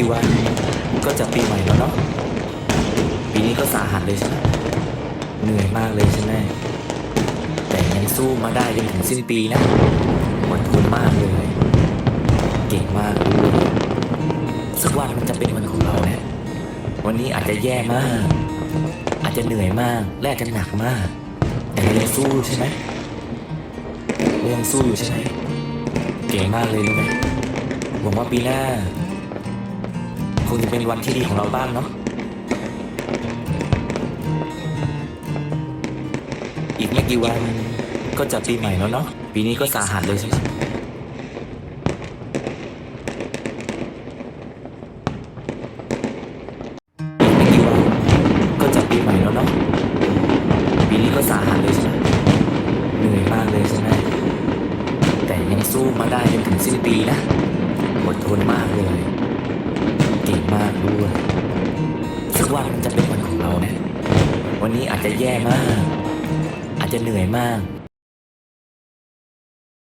กี่วันก็จะปีใหม่แล้วเนาะปีนี้ก็สาหัสเลยใช่ไหมเหนื่อยมากเลยใช่ไหมแต่ยังสู้มาได้จนถึงสิ้นปีนะอดทนมากเลย เก่งมากสักวันมันจะเป็นวันของเราแนะวันนี้อาจจะแย่มาก อาจจะเหนื่อยมากและอาจจะหนักมาก แต่เรายังสู้ใช่ไหมเรายังสู้อยู่ใช่ไหมเก่งมากเลยรู้ไหมหวังว่าปีหน้า คงจะเป็นวันที่ดีของเราบ้างเนาะ อีกไม่กี่วันก็จะปีใหม่แล้วเนาะ ปีนี้ก็สาหัสเลยใช่ไหมอีกไม่กี่วันก็จะปีใหม่แล้วเนาะปีนี้ก็สาหัสเลยใช่ไหมเหนื่อยมากเลยใช่ไหมแต่ยังสู้มาได้จนถึงสิ้นปีนะอดทนมากเลย ว่ามันจะเป็นวันของเรานะ วันนี้อาจจะแย่มาก อาจจะเหนื่อยมาก